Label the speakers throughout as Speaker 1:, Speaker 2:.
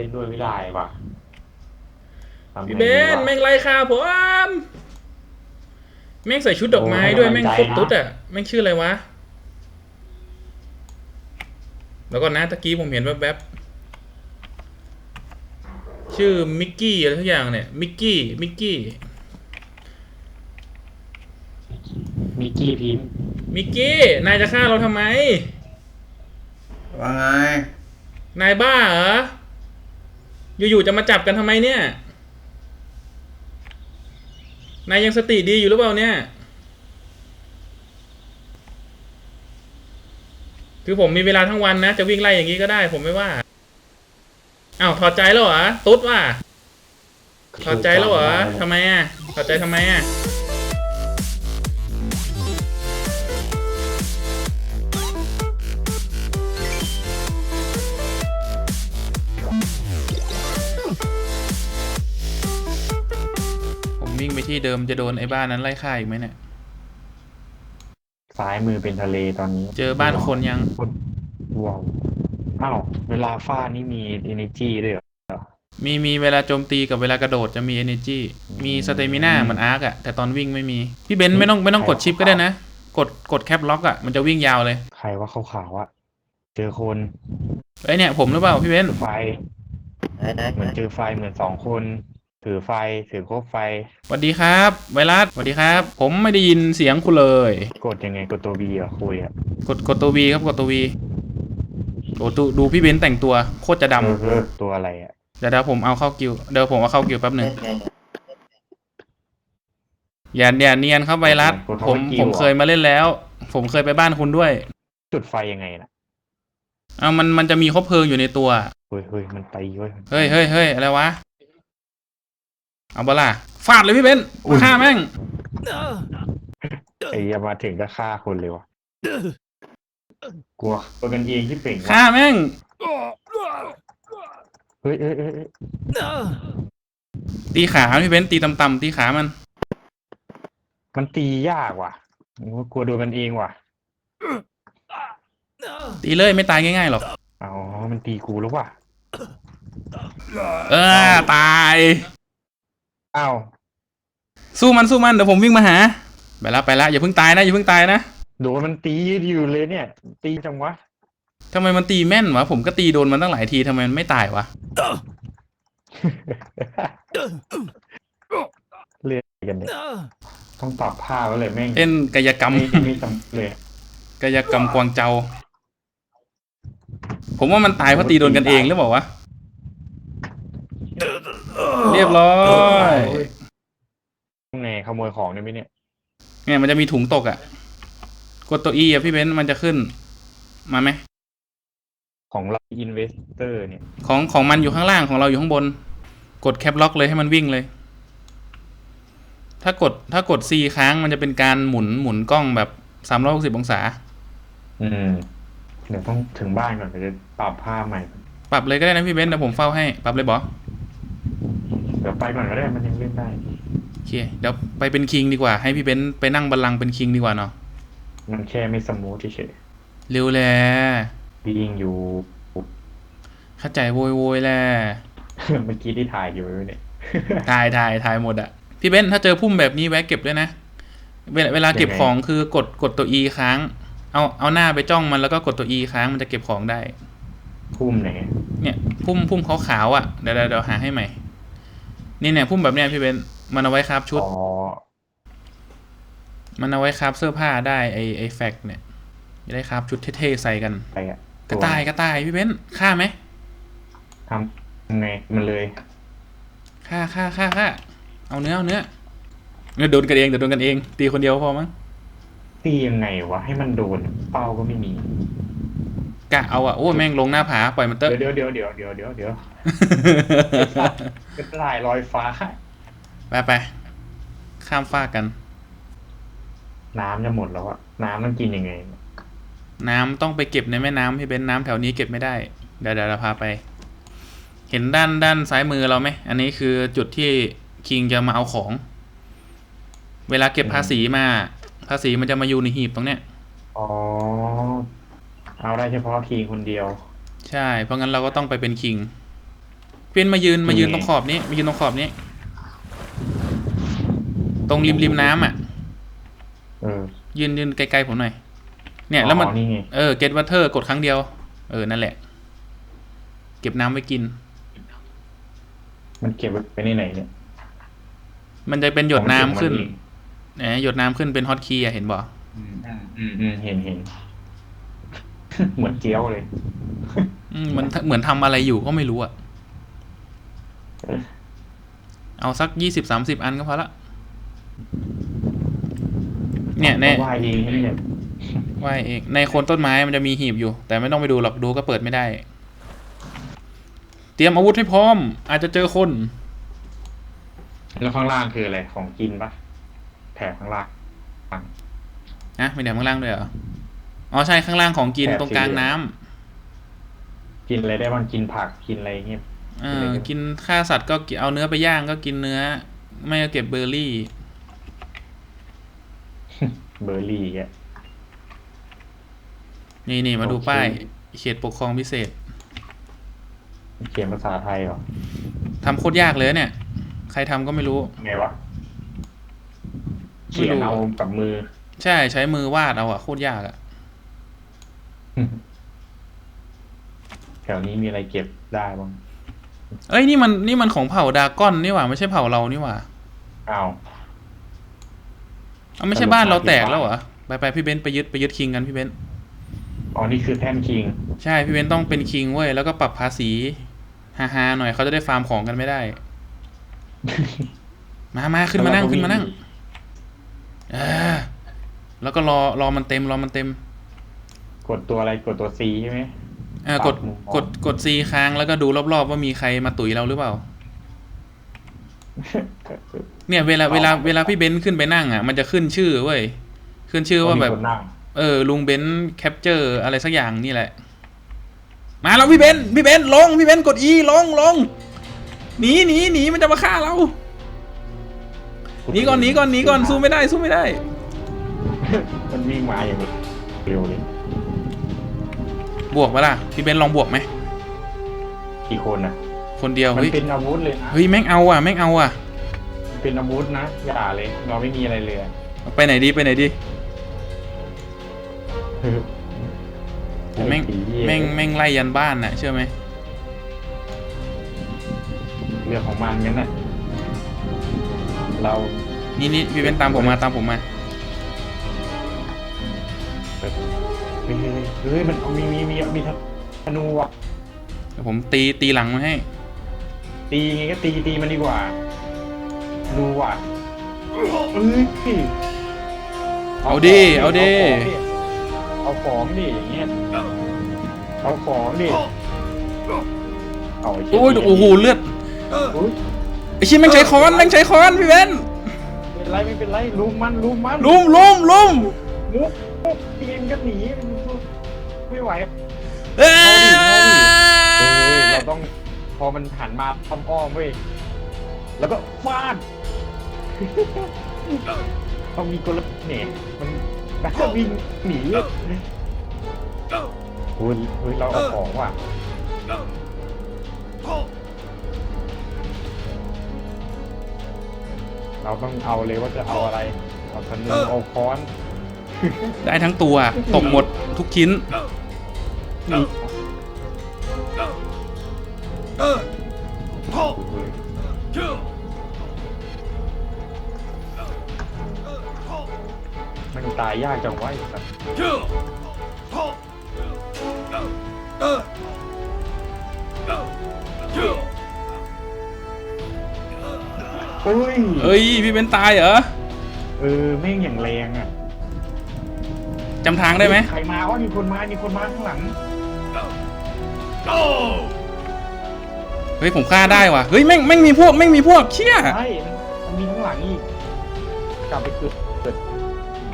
Speaker 1: ล่นด้วยไม่ได้ว่ะทำไง
Speaker 2: พี่เบน
Speaker 1: ดีวะ
Speaker 2: แม่งไล่ฆ่าผมแม่งใส่ชุดดอกไม้ด้วย
Speaker 1: โอ้
Speaker 2: แม่ง
Speaker 1: ให้
Speaker 2: ครบ
Speaker 1: กำลังใจนะ
Speaker 2: ตุ๊ดอะแม่งชื่ออะไรวะแล้วก็นะตะกี้ผมเห็นแวบๆชื่อมิกกี้อะไรทุกอย่างเนี่ยมิกกี้มิกกี้
Speaker 1: มิกกี้พิมพ์
Speaker 2: มิกกี้นายจะฆ่าเราทำไม
Speaker 3: ว่าไง
Speaker 2: นายบ้าเหรอ อยู่ๆจะมาจับกันทำไมเนี่ย นายยังสติดีอยู่หรือเปล่าเนี่ย คือผมมีเวลาทั้งวันนะ จะวิ่งไล่อย่างนี้ก็ได้ผมไม่ว่า อ้าวถอดใจแล้วเหรอ ตุ๊ดว่ะถอดใจแล้วเหรอทำไมอะถอดใจทำไมอะ วิ่งไปที่เดิมจะโดนไอ้บ้านนั้นไล่ฆ่าอีกไหมเนี่ย
Speaker 1: ซ้ายมือเป็นทะเลตอนนี้
Speaker 2: เจอบ้านคนยัง
Speaker 1: ว้าวอ้าวเวลาฟาดนี่มี energy ด้วยเหรอ
Speaker 2: มีมีเวลาโจมตีกับเวลากระโดดจะมี energy มีสเตมิน่าเหมือนอาร์คอะแต่ตอนวิ่งไม่มี พี่เบนซ์ไม่ต้องไม่ต้องกดชิปก็ได้นะ กดกดแคปล็อกอะมันจะวิ่งยาวเลย
Speaker 1: ใครว่าขาวๆอะเจอคน
Speaker 2: ไอยเนี่ยผมหรือเปล่าพี่เบนซ์
Speaker 1: ไฟ
Speaker 3: ไหนไหน
Speaker 1: เหมือนเจอไฟเหมือนสองคน ถือไฟถือคบไฟ
Speaker 2: สวัสดีครับ ไวรัสสวัสดีครับ ผมไม่ได้ยินเสียงคุณเลย
Speaker 1: กดยังไงกดตัว B อะคุยอะ
Speaker 2: กดกดตัววีครับกดตัววีโอ้ดูดูพี่เบนซ์แต่งตัวโคตรจะด
Speaker 1: เออตัวอะไรอะำ
Speaker 2: เดี๋ยวเดี๋ยวผมเอาเข้ากิวเดี๋ยวผมเอาเข้ากิวแป๊บหนึ่ง
Speaker 3: เล่นไงเนี่ย
Speaker 2: อย่าอย่าเนียนครับไวรัสผมผมเคยมาเล่นแล้ว ผมเคยไปบ้านคุณด้วย
Speaker 1: จุดไฟยังไงนะ
Speaker 2: เอามันมันจะมีคบเพลิงอยู่ในตัว
Speaker 1: เฮ้ยเฮ้ยมันตีเว้ย
Speaker 2: เฮ้ยเฮ้ยเฮ้ยอะไรวะ เอาบล่ะฟาดเลยพี่เบนซ์
Speaker 1: อุ้ย
Speaker 2: ฆ่าแม่ง
Speaker 1: ไอ้เหี้ยมาถึงก็ฆ่าคนเลยวะกลัวตัวกันเองที่เป่งวะ
Speaker 2: ฆ่าแม่ง
Speaker 1: เฮ้ยเฮ้ยเฮ้ยเฮ้ย
Speaker 2: ตีขาพี่เบนซ์ตีต่ำๆตีขามัน
Speaker 1: มันตียากว่ะกลัวโดนกันเองว่ะ
Speaker 2: ตีเลยไม่ตายง่ายๆหรอก
Speaker 1: อ๋อมันตีกูแล้วว่ะ
Speaker 2: เออตาย
Speaker 1: อ้าว
Speaker 2: สู้มันสู้มันเดี๋ยวผมวิ่งมาหา ไปละไปละอย่าเพิ่งตายนะอย่าเพิ่งตายนะ
Speaker 1: โดนมันตีอยู่เลยเนี่ย ตีจังวะ
Speaker 2: ทำไมมันตีแม่นวะผมก็ตีโดนมันตั้งหลายทีทำไมมันไม่ตายวะ
Speaker 1: เลือดกันเนี่ยต้องปรับผ้าไว้เลยแม่ง
Speaker 2: เล่นกายกรรม
Speaker 1: ไม่ไม่จำเลย
Speaker 2: กายกรรมกวางเจา ผมว่ามันตายเพราะตีโดนกันเองหรือเปล่าวะ เรียบร้อย
Speaker 1: ไงขโมยของได้ไหมเนี่ย
Speaker 2: เนี่ยมันจะมีถุงตกอะ่ะ กดตัว E อะพี่เบนซ์มันจะขึ้น มาไหม
Speaker 1: ของเราอินเวสเตอร์เนี่ย
Speaker 2: ของของมันอยู่ข้างล่างของเราอยู่ข้างบน กดแคปล็อกเลยให้มันวิ่งเลย ถ้ากดถ้ากด C ค้างมันจะเป็นการหมุนหมุนกล้องแบบสามร้อยหกสิบองศา
Speaker 1: อืม เดี๋ยวต้องถึงบ้านก่อนเดี๋ยวจะปรับผ้าใหม่
Speaker 2: ปรับเลยก็ได้นะพี่เบนซ์เดี๋ยวผมเฝ้าให้ ปรับเลยบอ
Speaker 1: เดี๋ยวไปก่อนก็ได้มันยังเล่นได้
Speaker 2: โอเคเดี๋ยวไปเป็นคิงดีกว่า ให้พี่เบนซ์ไปนั่งบัลลังก์เป็นคิงดีกว่าเนาะ
Speaker 1: มันแค่ไม่สมูทเฉย
Speaker 2: เร็วแล
Speaker 1: ๆวิ่งอยู่
Speaker 2: เข้าใจโวยโวยแล
Speaker 1: เมื่อกี้ที่ถ่ายอยู่เนี่ย
Speaker 2: ถ่ายถ่ายถ่ายหมดอะพี่เบนซ์ถ้าเจอพุ่มแบบนี้แวะเก็บด้วยนะ เวลาเวลาเก็บ
Speaker 1: ยังไง
Speaker 2: ของคือกดกดตัว E ค้าง เอาเอาหน้าไปจ้องมันแล้วก็กดตัว E ค้างมันจะเก็บของได้
Speaker 1: พุ่มไหน
Speaker 2: เนี่ยพุ่มพุ่มขาวๆอะเดี๋ยวเดี๋ยวเดี๋ยวหาให้ใหม่ นี่เนี่ยพุ่มแบบเนี้ยพี่เบนซ์มันเอาไว้คราบชุด
Speaker 1: อ๋อ
Speaker 2: มันเอาไว้คราบเสื้อผ้าได้ไอไอแฟกเนี่ยจะได้คราบชุดเท่ๆใส่กัน
Speaker 1: ไปอะ
Speaker 2: กระต่ายกระต่ายพี่เบนซ์ฆ่าไหม
Speaker 1: ทำไงมันเลย
Speaker 2: ฆ่าฆ่าฆ่าฆ่าเอาเนื้อเอาเนื้อเนี่ยโดนกันเองเดี๋ยวโดนกันเอง ตีคนเดียวพอมั้ง
Speaker 1: ตียังไงวะ ให้มันโดน เป้าก็ไม่มี
Speaker 2: กะเอาอะโอ้แม่งลงหน้าผาปล่อยมันเตอะ
Speaker 1: เดี๋ยวเดี๋ยวเดี๋ยวเดี๋ยวเดี๋ยวเดี๋ยวกระต่ายลอยฟ้า
Speaker 2: ไปไปข้ามฟากกัน
Speaker 1: น้ำจะหมดแล้วอะน้ำต้องกินยังไง
Speaker 2: น้ำต้องไปเก็บในแม่น้ำพี่เบนซ์น้ำแถวนี้เก็บไม่ได้เดี๋ยวเดี๋ยวเราพาไป เห็นด้านด้านซ้ายมือเราไหมอันนี้คือจุดที่คิงจะมาเอาของ เวลาเก็บภาษีมา ภาษีมันจะมาอยู่ในหีบตรงเนี้ย
Speaker 1: อ๋อ เอาได้เฉพาะทีคนเดียว
Speaker 2: ใช่ เพราะงั้นเราก็ต้องไปเป็นคิงพี่เบนซ์มายืนมายืนตรงขอบนี้ มายืนตรงขอบนี้ ตรงริมริมน้ำอะ
Speaker 1: เออ
Speaker 2: ยืนยืนไกลๆผมหน่อย เนี่ยแล้วมัน
Speaker 1: อ๋อนี่ไง
Speaker 2: เออ get water กดครั้งเดียว เออ นั่นแหละ เก็บน้ำไว้กิน
Speaker 1: มันเก็บไว้ไปในไหนเนี่ย
Speaker 2: มันจะเป็นหยดน้ำขึ้น
Speaker 1: ของเก็บมั
Speaker 2: แหมหยดน้ำขึ้นเป็นฮอตคีย์อะเห็นบ่
Speaker 1: อืมอืมอืมอืมเห็นเห็น เหมือนเจียวเลย
Speaker 2: อืมมันเหมือนทำอะไรอยู่ก็ไม่รู้อะ
Speaker 1: เออ
Speaker 2: เอาสักยี่สิบสามสิบอันก็พอละ เนี่ยใน
Speaker 1: วายเองเนี่ย
Speaker 2: ว่ายเอง ในโคนต้นไม้มันจะมีหีบอยู่ แต่ไม่ต้องไปดูหรอกดูก็เปิดไม่ได้ เตรียมอาวุธให้พร้อม อาจจะเจอคน
Speaker 1: แล้วข้างล่างคืออะไร ของกินปะแถบข้างล่าง
Speaker 2: นะมีแถมข้างล่างด้วยเหรอ อ๋อใช่ข้างล่างของกิน
Speaker 1: แถบ
Speaker 2: ตรงกลาง
Speaker 1: สีเหลือง
Speaker 2: น้ำ
Speaker 1: กินอะไรได้บ้างกินผักกินอะไรเงี้ย
Speaker 2: เออกินฆ่าสัตว์ก็กินเอาเนื้อไปย่างก็กินเนื้อ ไม่ก็เก็บเบอร์รี่
Speaker 1: เบอร์รี่อะ
Speaker 2: นี่นี่มาดู
Speaker 1: โอเค
Speaker 2: ป้าย เขตปกครองพิเศษ
Speaker 1: เขียนภาษาไทยเหรอ
Speaker 2: ทำโคตรยากเลยเนี่ย ใครทำก็ไม่รู้
Speaker 1: ไงวะเขียนเอากับมือ
Speaker 2: ใช่ใช้มือวาดเอาอะโคตรยากอะ
Speaker 1: แถวนี้มีอะไรเก็บได้บ้าง
Speaker 2: เอ้ยนี่มันนี่มันของเผ่าดราก้อนนี่หว่า ไม่ใช่เผ่าเรานี่หว่า
Speaker 1: อ้าว
Speaker 2: เอาไม่ใช่บ้านเราแตกแล้วเหรอไปไปพี่เบนซ์ไปยึดไปยึดคิงกันพี่เบนซ์
Speaker 1: อ๋อนี่คือแท่นคิง
Speaker 2: ใช่พี่เบนซ์ต้องเป็นคิงเว้ยแล้วก็ปรับภาษีฮาฮาๆหน่อยเขาจะได้ฟาร์มของกันไม่ได้ มามาขึ้นมานั่งขึ้นมานั่งเออแล้วก็รอรอมันเต็มรอมันเต็ม
Speaker 1: กดตัวอะไรกดตัว C ใช่ไหม
Speaker 2: เออกด
Speaker 1: ปรับมุมมอง
Speaker 2: กดกดซีค้างแล้วก็ดูรอบๆว่ามีใครมาตุ๋ยเราหรือเปล่า เนี่ยเวลาเวลาเวลาพี่เบนซ์ขึ้นไปนั่งอะมันจะขึ้นชื่อเว้ยขึ้นชื่อว่าแบบ
Speaker 1: มีคนนั่ง
Speaker 2: เออ ลุงเบนซ์แคปเจอร์อะไรสักอย่างนี่แหละ มาแล้วพี่เบนซ์พี่เบนซ์ลงพี่เบนซ์กดอีลงลงหนีหนีหนีมันจะมาฆ่าเราหนีก่อนหนีก่อนหนีก่อนสู้ไม่ได้สู้ไม่ได้
Speaker 1: มันวิ่งมาอย่างเร็วเลย
Speaker 2: บวกปะล่ะพี่เบนซ์ลองบวกไหม
Speaker 1: กี่คนนะ
Speaker 2: คนเดียว
Speaker 1: มัน
Speaker 2: เฮ้ย
Speaker 1: เป็นอาวุธเลยนะ
Speaker 2: เฮ้ยแม่งเอาอะแม่งเอาอะ
Speaker 1: เป็นอาวุธนะอย่าเลย เราไม่มีอะไรเลยอะ
Speaker 2: ไปไหนดีไปไหนดี แม่ง
Speaker 1: ไอ้ผีเหี้ย
Speaker 2: แม่งแม่งไล่ยันบ้านน่ะเชื่อไหม
Speaker 1: เรื่องของมันงั้นน่ะเรา
Speaker 2: นี่นี่พี่เบนซ์ตามผมมาตามผมมา
Speaker 1: เฮ้ยเฮ้ยเฮ้ยมันเอามีมีมีมีธนูอะ
Speaker 2: เดี๋ยวผมตีตีหลังมาให้
Speaker 1: ตีไงก็ตีตีมันดีกว่าธนูอะเอ้ย
Speaker 2: เอาดิเอาดิ
Speaker 1: เอาของดิอย่างเงี้ยเอาของดิเอาไเชี่
Speaker 2: โอ้ยโอ้โหเลือด
Speaker 1: อุ๊ย
Speaker 2: ไอ้ชิ้นแม่งใช้ค้อนแม่งใช้ค้อนพี่เบนซ์
Speaker 1: ไม่เป็นไรไม่เป็นไรลุมมันลุมมัน
Speaker 2: ลุมลุมลุม
Speaker 1: มุกมุกเตียงก็หนีมัน ไม่ไหว
Speaker 2: เอ้
Speaker 1: เอาดิเอาดิเออเรา
Speaker 2: ย
Speaker 1: ต้องพอมันหันมาทำอ้อมเว้ยแล้วก็ฟาดต้องมีกลเนี่ยมันแล้วก็วิ่งหนีเฮ้ยเฮ้ยเราเอาของว่ะเราต้องเอาเลยว่าจะเอาอะไรเอาธนูเอาค้อน
Speaker 2: ได้ทั้งตัวตกหมดทุกชิ้น
Speaker 1: นี่มันตายยากจังวะไอ้สัสเอ้ย
Speaker 2: เอ้ยพี่เบนตายเหรอ
Speaker 1: เออแม่งอย่างแรงอะ
Speaker 2: จำทางได้ไหม
Speaker 1: ใครมาวะมีคนมา มีคนมาข้างหลัง
Speaker 2: เฮ้ยผมฆ่าได้ว่ะเฮ้ยแม่งแม่งมีพวกแม่งมีพวกเชี่ย
Speaker 1: ใช่มันมีข้างหลังอีก กลับไปเกิดเกิด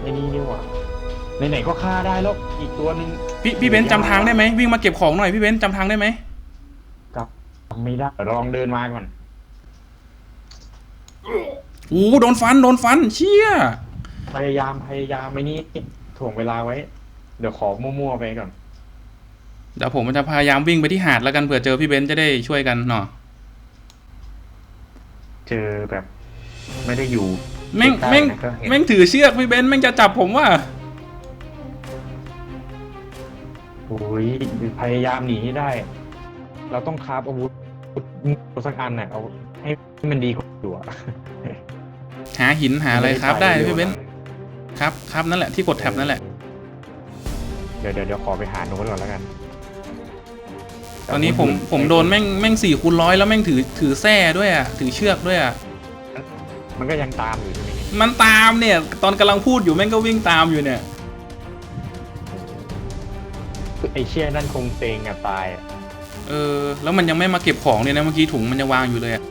Speaker 1: ไอ้นี่นี่หว่าไหนๆก็ฆ่าได้แล้วอีกตัวหนึ่ง
Speaker 2: พี่พี่เบนซ์จำทางได้ไหมวิ่งมาเก็บของหน่อยพี่เบนซ์จำทางได้ไหม
Speaker 1: กลับไม่ได้เดี๋ยวลองเดินมาก่อน
Speaker 2: โอ้โหโดนฟันโดนฟันเชี่ย
Speaker 1: พยายามพยายามไม่นี่ถ่วงเวลาไว้ เดี๋ยวขอมั่วๆไปก่อน
Speaker 2: เดี๋ยวผมจะพยายามวิ่งไปที่หาดแล้วกันเผื่อเจอพี่เบนซ์จะได้ช่วยกันหน่อย
Speaker 1: เจอแบบไม่ได้อยู่
Speaker 2: แม่ง
Speaker 1: ใกล้ๆ
Speaker 2: แม่ง
Speaker 1: นะก็เห็น
Speaker 2: แม่งถือเชือกพี่เบนซ์แม่งจะจับผมว่า
Speaker 1: โอ้ยพยายามหนีให้ได้ เราต้องคราฟอาวุธสักอันน่ะเอาให้มันดีกว่าอยู่อะ
Speaker 2: หาหินหาอะไรครับได้พี่เบนซ์ครับครับนั่นแหละที่กดแท็บนั่นแหละ
Speaker 1: เดี๋ยวเดี๋ยวเดี๋ยวขอไปหาโน้ตก่อนแล้วกัน
Speaker 2: ตอนนี้ผมผมโดนแม่งแม่งสี่คูณร้อยแล้วแม่งถือถือแส้ด้วยอะถือเชือกด้วยอะ
Speaker 1: มันก็ยังตามอยู่ใช่ไหมเนี่ย
Speaker 2: มันตามเนี่ย ตอนกำลังพูดอยู่แม่งก็วิ่งตามอยู่เนี่ย
Speaker 1: คือไอเชี่ยนั่นคงเตงอะตายอะ
Speaker 2: เออ แล้วมันยังไม่มาเก็บของเลยนะเมื่อกี้ถุงมันยังวางอยู่เลยอะ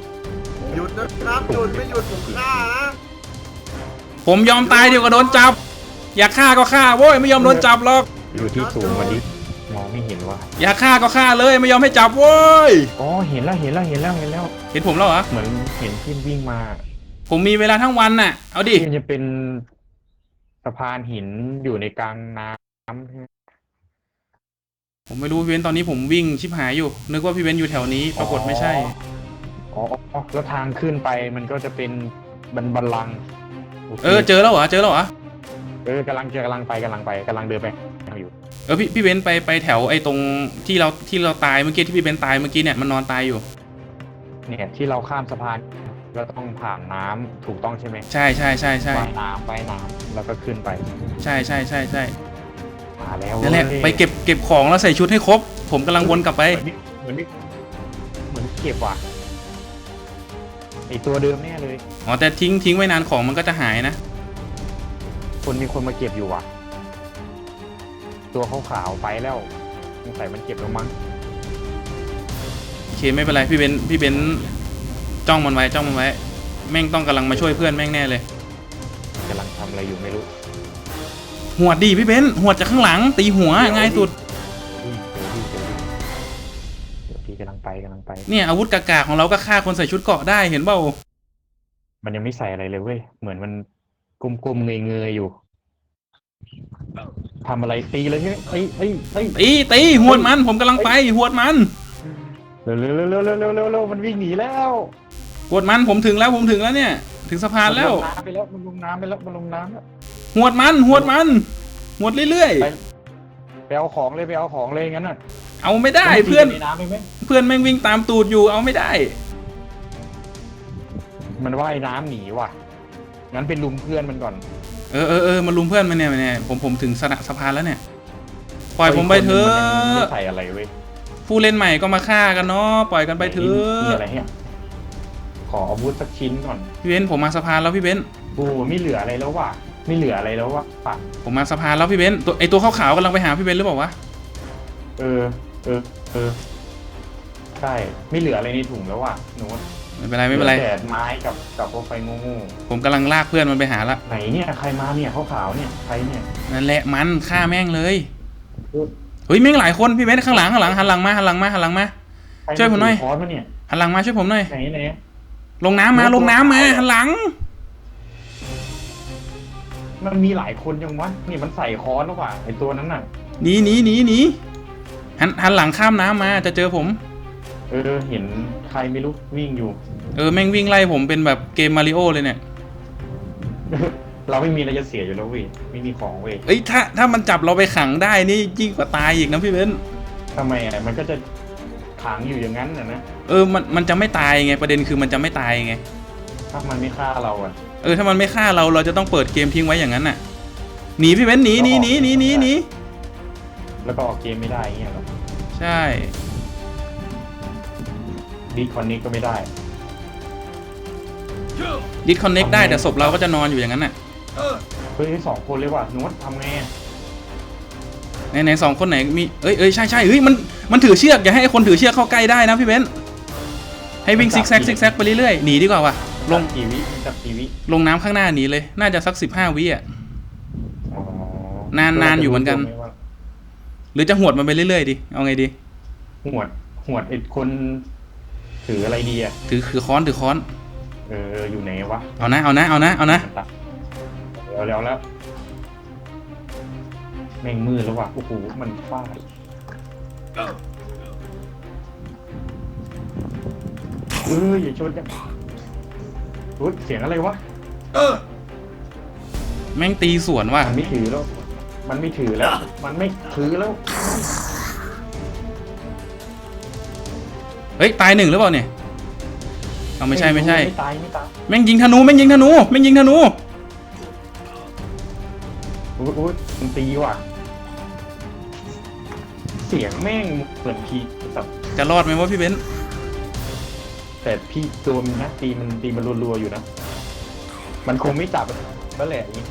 Speaker 3: หยุดนะครับหยุดไม่หยุดผมฆ่านะ
Speaker 2: ผมยอมตายเดียวกับโดนจับ อยากฆ่าก็ฆ่าโว้ยไม่ยอมโดนจับหรอก
Speaker 1: อยู่ที่สูงกว่านี้มอง ไม่เห็นว่า
Speaker 2: อยากฆ่าก็ฆ่าเลยไม่ยอมให้จับโว้ย
Speaker 1: อ๋อเห็นแล้วเห็นแล้วเห็นแล้วเห็นแล้ว
Speaker 2: เห็นผมแล้วเหรอ
Speaker 1: เหมือนเห็นพี่วิ่งมา
Speaker 2: ผมมีเวลาทั้งวันน่ะเอาดิ
Speaker 1: ที่มันจะเป็นสะพานหินอยู่ในกลางน้ำใช่ไหม
Speaker 2: ผมไม่รู้พี่เบนซ์ตอนนี้ผมวิ่งชิบหายอยู่ นึกว่าพี่เบนซ์อยู่แถวนี้ปรากฏไม่ใช่
Speaker 1: อ๋ออ๋อแล้วทางขึ้นไปมันก็จะเป็นบันบันลังก์โค
Speaker 2: เออเจอแล้วเหรอเจอแล้วเหรอ
Speaker 1: เออกำลังจะกำลังไปกำลังไปกำลังเดินไป อยู่
Speaker 2: เออพี่พี่เบนซ์ไปไปแถวไอ้ตรงที่เราที่เราตายเมื่อกี้ที่พี่เบนซ์ตายเมื่อกี้เนี่ยมันนอนตายอยู่
Speaker 1: เนี่ยที่เราข้ามสะพานก็ต้องผ่านน้ำถูกต้องใช่ไหม
Speaker 2: ใช่ใช่ใช่ใช่
Speaker 1: ว่ายน้ำว่ายน้ำแล้วก็ขึ้นไป
Speaker 2: ใช่ใช่ใช่ใช่
Speaker 1: มาแล้ว
Speaker 2: นั่นแหละ
Speaker 1: ว้ย
Speaker 2: ไปเก็บเก็บของแล้วใส่ชุดให้ครบ ผมกำลังวนกลับไป
Speaker 1: เหมือนนี่เหมือนนี่เหมือนเก็บว่ะไอตัวเดิมแน่เลย
Speaker 2: อ๋อแต่ทิ้งทิ้งไว้นานของมันก็จะหายนะ
Speaker 1: คนมีคนมาเก็บอยู่ว่ะ ตัวขาวๆไปแล้วสงสัยมันเก็บแล้วมั้ง
Speaker 2: โอเคไม่เป็นไรพี่เบนซ์พี่เบนซ์จ้องมันไว้จ้องมันไว้ แม่งต้องกำลังมาช่วยเพื่อนแม่งแน่เลย
Speaker 1: กำลังทำอะไรอยู่ไม่รู้
Speaker 2: หวดดีพี่เบนซ์หวดจากข้างหลัง ตีหัวง่ายสุด
Speaker 1: เดี๋ยวพี่เดี๋ยวพี่เดี๋ยวพี่กำลังไปกำลังไป
Speaker 2: เนี่ยอาวุธกากาของเราก็ฆ่าคนใส่ชุดเกราะได้เห็นเปล่า
Speaker 1: มันยังไม่ใส่อะไรเลยเว้ยเหมือนมันกลมๆเงยๆอยู่ ทำอะไรตีเลยใช่ไหมเอ้ยเอ้ยเอ้ย
Speaker 2: ตีตีหวดมันผมกำลังไปหวดมัน
Speaker 1: เร็วเร็วเร็วเร็วเร็วเร็วเร็วมันวิ่งหนีแล้ว
Speaker 2: หวดมันผมถึงแล้วผมถึงแล้วเนี่ย ถึงสะพานแล้ว
Speaker 1: มันลงน้ำไปแล้วมันลงน้ำไปแล้วมันลงน้ำแล้ว
Speaker 2: หวดมันหวดมันหวดเรื่อย
Speaker 1: ไปไปเอาของเลยไปเอาของเลยงั้นน่ะ
Speaker 2: ๆ เอาไม่ได้เพื่อน
Speaker 1: มัตีกัในน้ำได้ไหม
Speaker 2: เพื่อนแม่งวิ่งตามตูดอยู่เอาไม่ได้
Speaker 1: มันว่ายน้ำหนีว่ะงั้นเป็นลุมเพื่อนมันก่อน
Speaker 2: เออเออเออมาลุมเพื่อนมันเนี่ยมันเนี่ยผมผมถึงสระสะพานแล้วเนี่ย ปล่อยผมไปเถอ
Speaker 1: คนหนึ่งมันยังไม่ะใส่อะไรเว้ย
Speaker 2: ผู้เล่นใหม่ก็มาฆ่ากันเนาะปล่อยกันไปเถอ
Speaker 1: มีะอะไรเนี่ยขออาวุธสักชิ้นก่อน
Speaker 2: พี่เบนซ์ผมมาสะพานแล้วพี่เบนซ์
Speaker 1: โอ้ไม่เหลืออะไรแล้วว่ะไม่เหลืออะไรแล้วว่ะปะ
Speaker 2: ผมมาสะพานแล้วพี่เบนซ์ตัวไอตัวขาวๆกำลังไปหาพี่เบนซ์หรือเปล่าวะ
Speaker 1: เออ เออ เออใช่ไม่เหลืออะไรในถุงแล้วว่ะหนู
Speaker 2: ไม่เป็นไรไม่เป็นไร
Speaker 1: หลือแต่ไม้กับกับพวกไฟงู
Speaker 2: ผมกำลังลากเพื่อนมันไปหาละ
Speaker 1: ไหนเนี่ยใครมาเนี่ยขาวๆเนี่ยใครเนี่ย
Speaker 2: นั่นแหละมันฆ่าแม่งเลย
Speaker 1: เออ
Speaker 2: เฮ้ยแม่งหลายคนพี่เบนซ์ข้างหลังข้างหลังหันหลังมาหันหลังมาหันหลังมา
Speaker 1: ใคร
Speaker 2: ช่วยผมหน่อย
Speaker 1: ถืคอร์สมาเนี่ย
Speaker 2: หันหลังมาช่วยผมหน่อย
Speaker 1: ไหนไหน
Speaker 2: ลงน้ำมาลงน้ำมาหันหลัง
Speaker 1: มันมีหลายคนจังวะนี่มันใส่คอร์สแล้วว่ะไอตัวนั้นน่ะ
Speaker 2: หนีหนีหนีหนีหันหันหลังข้ามน้ำมาจะเจอผม
Speaker 1: เออเห็นใครไม่รู้วิ่งอยู่
Speaker 2: เออแม่งวิ่งไล่ผมเป็นแบบเกมมาริโอเลยเนี่ย
Speaker 1: เราไม่มีอะไรจะเสียอยู่แล้วเว้ยไม่มีของเว้ย
Speaker 2: เอ้ยถ้าถ้ามันจับเราไปขังได้นี่ยิ่งกว่าตายอีกนะพี่เบนซ์
Speaker 1: ทำไมอะมันก็จะขังอยู่อย่างนั้นน่ะนะ
Speaker 2: เออมันมันจะไม่ตายไงประเด็นคือมันจะไม่ตายไง
Speaker 1: ถ้ามันไม่ฆ่าเราอะ
Speaker 2: เออถ้ามันไม่ฆ่าเราเราจะต้องเปิดเกมทิ้งไว้อย่างนั้นน่ะหนีพี่เบนซ์หนีหนีหนีหนีหนีหนี
Speaker 1: แล้วก็ออกเกมไม่ได้เงี้ยหรอ
Speaker 2: ใช่
Speaker 1: ดีคอนนี้ก็ไม่ได้
Speaker 2: ดิสคอนเน็กได้แต่ศพเราก็จะนอนอยู่อย่างนั้นน่ะ
Speaker 1: เฮ้ยสองคนเลยว่ะโน้ตทำไงอะ
Speaker 2: ไหนไหนสองคนไหนมีเอ้ยเอ้ยใช่ใช่เฮ้ยมันมันถือเชือกอย่าให้คนถือเชือกเข้าใกล้ได้นะพี่เบนซ์ให้วิ่งซิกแซกซิกแซกไปเรื่อยๆหนีดีกว่าว่ะลง
Speaker 1: จับกี่วิจับกี่วิ
Speaker 2: ลงน้ำข้างหน้าหนีเลย น่าจะสักสิบห้าวิอะ
Speaker 1: อ๋อนา
Speaker 2: นนานอยู่เหมือนกัน หรือจะหวดมันไปเรื่อยๆดิเอาไงดี
Speaker 1: หวดหวดไอ้คน ถืออะไรดีอะ
Speaker 2: ถือถือค้อนถือค้อน
Speaker 1: เอออยู่ไหนวะ
Speaker 2: เอานะเอานะเอานะเอานะ
Speaker 1: มันตัดเดี๋ยวแล้วแล้วแม่งมืดแล้วว่ะโอ้โหมันฟาดเอออย่าชนจังอุ๊ยเสียงอะไรวะ
Speaker 2: แม่งตีสวนว่ะ
Speaker 1: มันไม่ถือแล้ว มันไม่ถือแล้ว มันไม่ถือแล้ว
Speaker 2: เฮ้ยตายหนึ่งหรือเปล่าเนี่ยเอาไม่ใช่ไม่ใช่
Speaker 1: ไม่ตายไม่ตาย
Speaker 2: แม่งยิงธนูแม่งยิงธนูแม่งยิงธนู
Speaker 1: อุ๊ยอุ๊ยมันตีว่ะ เสียงแม่งเหมือนพีแบบ
Speaker 2: จะรอดไหมวะพี่เบนซ์
Speaker 1: แต่พี่ตัวมันนะตีมันตีมันรัวๆอยู่นะ มันคงไม่จับแล้วแหละอย่างงี้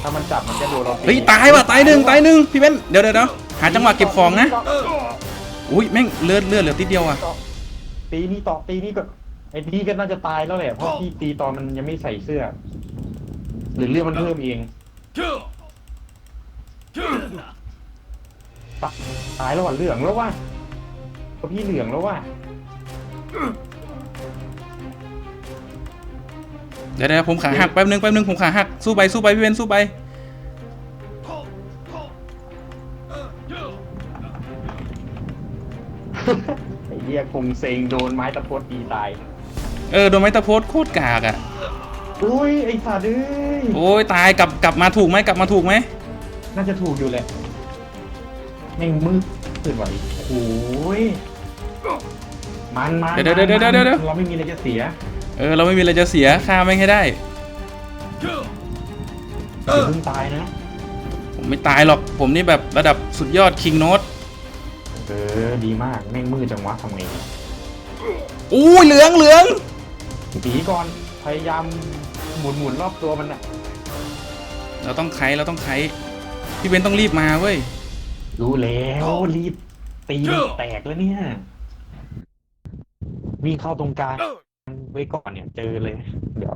Speaker 1: ถ้ามันจับมันจะโดนเรา
Speaker 2: เฮ้ยตายว่ะตายหนึ่งตายหนึ่งพี่เบนซ์เดี๋ยวเดี๋ยวเดี๋ยวหาจังหวะเก็บของนะอุ้ยแม่งเลือดเลือดเหลือติดเดียวอะ
Speaker 1: ตีนี่ต่อตีนี่ก็ไอ้นี่ก็น่าจะตายแล้วแหละเพราะพี่ตีตอนมันยังไม่ใส่เสื้อ หรือเลือดมันเพิ่มเองตายตายแล้วว่ะเหลืองแล้วว่ะเพราะพี่เหลืองแล้วว่ะ
Speaker 2: เดี๋ยวเดี๋ยวผมขาหักแป๊บนึงแป๊บนึงผมขาหักสู้ไปสู้ไปพี่เบนซ์สู้ไป
Speaker 1: ไอ้เหี้ยคงเซ็งโดนไม้ตะพดตีตาย
Speaker 2: เออโดนไม้ตะโพดโคตรกากอะ
Speaker 1: อุ้ยไอ้สัตว์เอ้ย
Speaker 2: โอ้ยตายกลับกลับมาถูกไหมกลับมาถูกไหม
Speaker 1: น่าจะถูกอยู่แหละแม่งมืดตื่นไหวโอ้ยมันมัน
Speaker 2: เดี๋ยวเดี๋ยวเดี๋ยวเดี๋ยวเดี๋ยว
Speaker 1: เราไม่มีอะไรจะเสีย
Speaker 2: เออเราไม่มีอะไรจะเสียฆ่าแม่งให้ได้
Speaker 1: อย่าเพิ่งตายนะ
Speaker 2: ผมไม่ตายหรอกผมนี่แบบระดับสุดยอดคิงโนต
Speaker 1: เออดีมากแม่งมืดจังวะทำไง
Speaker 2: อู้ยเหลืองเหลือง
Speaker 1: ตีก่อนพยายามหมุนหมุนรอบตัวมันอะ
Speaker 2: เราต้องไขเราต้องไขพี่เบนซ์ต้องรีบมาเว้ย
Speaker 1: รู้แล้วรีบตีแตกแล้วเนี่ยวิ่งเข้าตรงกลางไว้ก่อนเนี่ยเจอเลย เดี๋ยว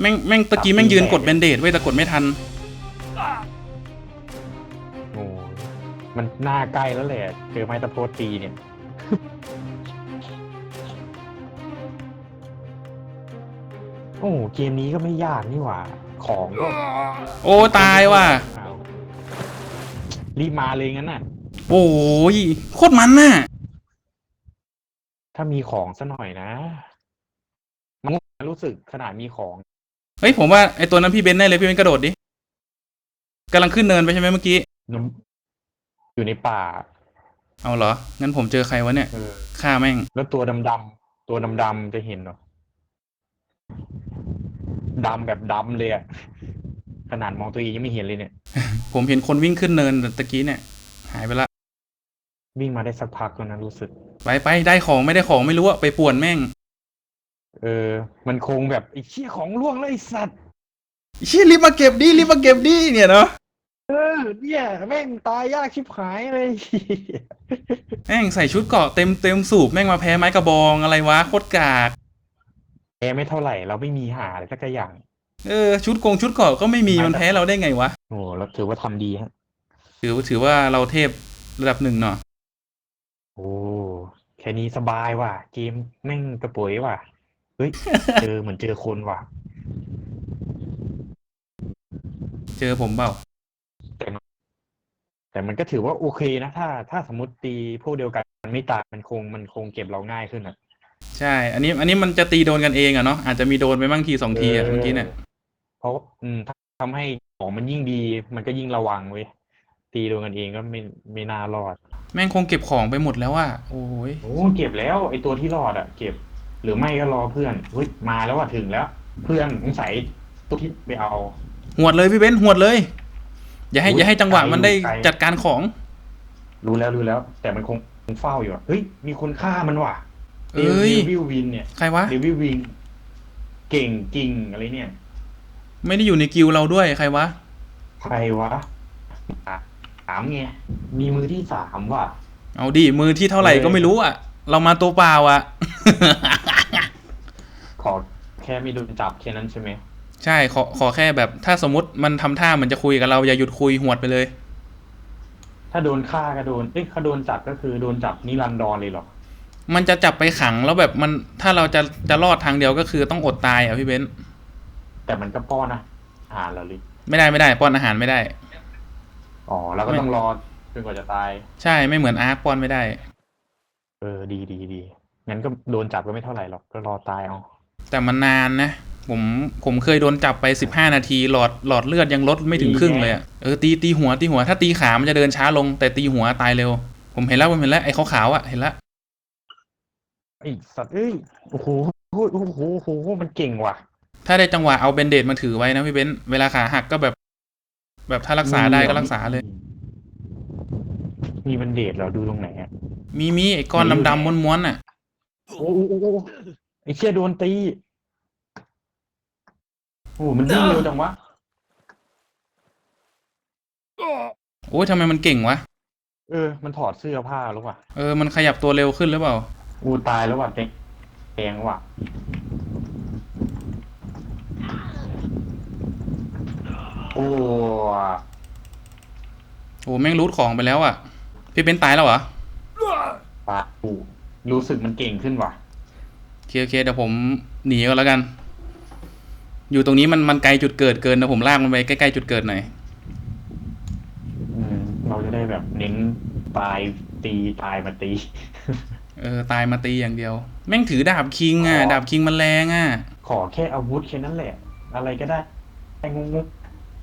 Speaker 2: แม่งแม่งตะกี้แม่งยืนกดแบนเดดไว้ยแต่กดไม่ทัน
Speaker 1: มันหน้าใกล้แล้วแหละเจอไม้ตะโพดตีเนี่ย โอ้เกมนี้ก็ไม่ยากนี่หว่า ของก็
Speaker 2: โอ้ตายว่ะ
Speaker 1: อ้าวรีบมาเลยงั้นน่ะ
Speaker 2: โอ้ยโคตรมันน่ะ
Speaker 1: ถ้ามีของซะหน่อยนะ มันรู้สึกขนาดมีของ
Speaker 2: เฮ้ยผมว่าไอตัวนั้นพี่เบนซ์แน่เลยพี่เบนซ์กระโดดดิกำลังขึ้นเนินไปใช่ไหมเมื่อกี้
Speaker 1: อยู่ในป่า
Speaker 2: เอาเหรอ งั้นผมเจอใครวะเนี่ย
Speaker 1: เออ
Speaker 2: ฆ่าแม่ง
Speaker 1: แล้วตัวดำๆ ตัวดำๆ จะเห็นเหรอ ดำแบบดำเลยอะขนาดมองตัวเองยังไม่เห็นเลยเนี่ย
Speaker 2: ผมเห็นคนวิ่งขึ้นเนินตะกี้เนี่ย หายไปละ
Speaker 1: วิ่งมาได้สักพักแล้วนะรู้สึก
Speaker 2: ไปไปได้ของไม่ได้ของไม่รู้อะไปป่วนแม่ง
Speaker 1: เออ มันคงแบบไอ้เชี่ยของล่วงเลยไอ้สัตว์
Speaker 2: เชี่ยรีบมาเก็บดิรีบมาเก็บดิเนี่ยเนาะ
Speaker 1: เออเนี่ยแม่งตายยากชิบหายเลย
Speaker 2: แม่งใส่ชุดเกราะเต็มเต็มสูบแม่งมาแพ้ไม้กระบองอะไรวะโคตรกาก
Speaker 1: แอไม่เท่าไหร่เราไม่มีหาอะไรสักอย่าง
Speaker 2: เออชุดกงชุดเกราะก็ไม่มีมันแพ้เราได้ไงวะ
Speaker 1: โอ้เราถือว่าทำดีฮะ
Speaker 2: ถือถือว่าเราเทพระดับหนึ่งเนาะ
Speaker 1: โอ้แค่นี้สบายว่ะเกมแม่งกระป๋วยว่ะเฮ้ยเจอเหมือนเจอคนว่ะ
Speaker 2: เจอผมเปล่า
Speaker 1: แต่มันก็ถือว่าโอเคนะถ้า ถ้าสมมติตีพวกเดียวกันมันไม่ตายมันคงมันคงเก็บเราง่ายขึ้นอะ
Speaker 2: ใช่ อันนี้ อันนี้มันจะตีโดนกันเองอะเนาะ อาจจะมีโดนไปบ้างทีสองทีอะเมื่อกี้เนี่ย
Speaker 1: เพราะอืมถ้าทำให้ของมันยิ่งดี มันก็ยิ่งระวังเว้ย ตีโดนกันเองก็ไม่ไม่น่ารอด
Speaker 2: แม่งคงเก็บของไปหมดแล้วอะโอ้ย
Speaker 1: โอ้เก็บแล้วไอตัวที่รอดอะเก็บ หรือไม่ก็รอเพื่อนเฮ้ยมาแล้วอะถึงแล้ว เพื่อนสงสัยตัวที่ไปเอา
Speaker 2: หวดเลยพี่เบนซ์หวดเลย อย่าให้
Speaker 1: อุ๊ย
Speaker 2: อย่าให้จังหวะมันได้
Speaker 1: ไกล
Speaker 2: จัดการของ
Speaker 1: รู้แล้วรู้แล้ว แต่มันคงคงเฝ้าอยู่อะเฮ้ยมีคนฆ่ามันว่ะ
Speaker 2: เอ้ย
Speaker 1: เดวิลวินเนี่ย
Speaker 2: ใครวะ
Speaker 1: เดวิลวินเก่งจริงอะไรเนี่ย
Speaker 2: ไม่ได้อยู่ในกิลด์เราด้วยใครวะ
Speaker 1: ใครวะอะถามไงมีมือที่สามว่ะ
Speaker 2: เอาดิมือที่เท่าไหร่
Speaker 1: เออ
Speaker 2: ก็ไม่รู้อะเรามาตัวเปล่าอะ
Speaker 1: ขอแค่ไม่โดนจับแค่นั้นใช่ไหม
Speaker 2: ใช่ขอขอแค่แบบถ้าสมมติมันทำท่ามันจะคุยกับเราอย่าหยุดคุยหวดไปเลย
Speaker 1: ถ้าโดนฆ่าก็โดนเอ้ยถ้าโดนจับก็คือโดนจับนิรันดรเลยเหรอ
Speaker 2: มันจะจับไปขังแล้วแบบมันถ้าเราจะจะรอดทางเดียวก็คือต้องอดตายอะพี่เบนซ์
Speaker 1: แต่มันก็ป้อนนะอ่านเราเลย
Speaker 2: ไม่ได้ไม่ได้ ป้อนอาหารไม่ได้
Speaker 1: อ๋อแล้วก็ต้องรอจนกว่าจะตาย
Speaker 2: ใช่ไม่เหมือนอาร์คป้อนไม่ได้
Speaker 1: เออดีดีดีงั้นก็โดนจับก็ไม่เท่าไหร่หรอกก็รอตายเอา
Speaker 2: แต่มันนานนะ ผมผมเคยโดนจับไปสิบห้านาที หลอดหลอดเลือดยังลดไม่ถึงครึ่งเลยอะเออตีตีหัวตีหัวถ้าตีขามันจะเดินช้าลง แต่ตีหัวตายเร็ว ผมเห็นแล้วผมเห็นแล้วไอ้ขาวๆอะเห็นแล้ว
Speaker 1: ไอสัตว์เอ้ยโอ้โหโอ้โหโอ้โหโอ้โหมันเก่งว่ะ
Speaker 2: ถ้าได้จังหวะเอาเบนเดดมาถือไว้นะพี่เบนซ์เวลาขาหักก็แบบ แบบถ้ารักษาได้ก็รักษาเลย
Speaker 1: มีบันเดดเหราดูตรงไหนอะ
Speaker 2: มีมีไอ้ก้อนดำๆม้วนๆอะ
Speaker 1: โอ้โหโอ้โหโอ้โหไอ้เชี่ยโดนตี โอ้โหมันวิ่งเร็วจังวะ
Speaker 2: โอ้ยทำไมมันเก่งวะ
Speaker 1: เออ มันถอดเสื้อผ้าหรือเปล่า
Speaker 2: เออ มันขยับตัวเร็วขึ้นหรือเปล่า
Speaker 1: อูตายแล้วว่ะแดงแดงว่ะ โอ้
Speaker 2: โอ้แม่งรูดของไปแล้วอะ พี่เบนซ์ตายแล้วเหรอ
Speaker 1: ปาอูรู้สึกมันเก่งขึ้นว่ะ
Speaker 2: โอเคโอเคเดี๋ยวผมหนีก่อนแล้วกัน อยู่ตรงนี้มันมันไกลจุดเกิดเกินนะผมลากมันไปใกล้ๆจุดเกิดหน่อย
Speaker 1: อืมเราจะได้แบบเน้นตายตีตายมาตี
Speaker 2: เออตายมาตีอย่างเดียว แม่งถือดาบคิงอะ
Speaker 1: อ๋อ
Speaker 2: ดาบคิงมันแรงอะ
Speaker 1: ขอแค่อาวุธแค่นั้นแหละ อะไรก็ได้ไอ้งง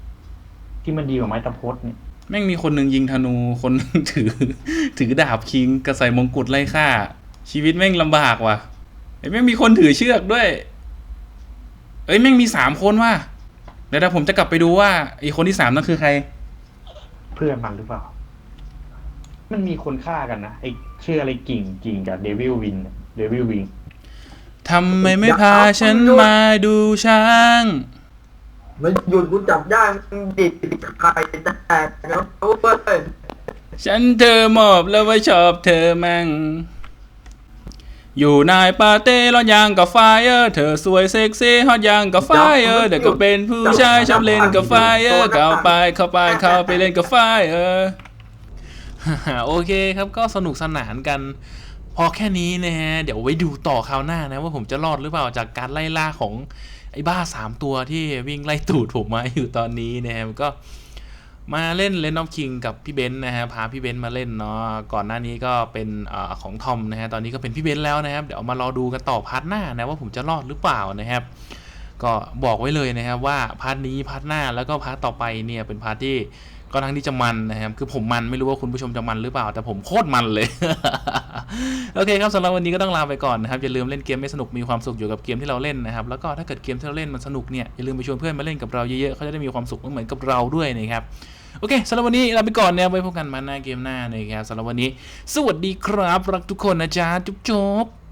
Speaker 1: ๆที่มันดีกว่าไม้ตะพดเนี่ย
Speaker 2: แม่งมีคนหนึ่งยิงธนูคนหนึ่งถือ ถือดาบคิงกระใส่มงกุฎไล่ฆ่า ชีวิตแม่งลำบากว่ะไอ้ยแม่งมีคนถือเชือกด้วย เอ้ยแม่งมีสามคนว่ะเดี๋ยวเดี๋ยวผมจะกลับไปดูว่าไอ้คนที่สามนั่นคือใคร
Speaker 1: เพื่อนมันหรือเปล่า มันมีคนฆ่ากันนะไอ้ชื่ออะไรกิ่งกิ่งกับเดวิลวินเดวิลวิง
Speaker 2: ทำไมไม่พาฉันมาดูช้าง
Speaker 3: มันหยุดกูจับได้มึงดิดไข่แตกแล้วเว้ย
Speaker 2: ฉันเธอมอบแล้วว่าชอบเธอมั่ง อยู่ในปาร์ตี้ร้อนยางกับไฟเออร์เธอสวยเซ็กซี่ฮอตยางกับไฟเออร์เดี๋ยวก็เป็นผู้ชายชอบเล่นกับไฟเออร์เข้าไปเข้าไปเข้าไปเล่นกับไฟเออร์โอเคครับก็สนุกสนานกัน พอแค่นี้นะฮะ เดี๋ยวไว้ดูต่อคราวหน้านะ ว่าผมจะรอดหรือเปล่าจากการไล่ล่าของไอ้บ้าสามตัวที่วิ่งไล่ตูดผมมาอยู่ตอนนี้นะฮะมันก็ มาเล่นเลนออฟคิงกับพี่เบนซ์นะฮะพาพี่เบนซ์มาเล่นเนาะก่อนหน้านี้ก็เป็นออของทอมนะฮะตอนนี้ก็เป็นพี่เบนซ์แล้วนะครับเดี๋ยวมารอดูกันต่อพาร์ทหน้านะว่าผมจะรอดหรือเปล่านะครับ ก็บอกไว้เลยนะครับว่าพาร์ทนี้พาร์ทหน้าแล้วก็พาร์ทต่อไปเนี่ยเป็นพาร์ทที่ ก็ทั้งที่จะมันนะครับ คือผมมันไม่รู้ว่าคุณผู้ชมจะมันหรือเปล่า แต่ผมโคตรมันเลย โอเคครับสำหรับวันนี้ก็ต้องลาไปก่อนนะครับ อย่าลืมเล่นเกมไม่สนุกมีความสุขอยู่กับเกมที่เราเล่นนะครับ แล้วก็ถ้าเกิดเกมที่เราเล่นมันสนุกเนี่ย อย่าลืมไปชวนเพื่อนมาเล่นกับเราเยอะๆ เขาจะได้มีความสุขเหมือนกับเราด้วยนะครับ โอเคสำหรับวันนี้ลาไปก่อนนะไว้พบกันมาหน้าเกมหน้านะครับสำหรับวันนี้ สวัสดีครับ รักทุกคนนะจ๊ะจุ๊บ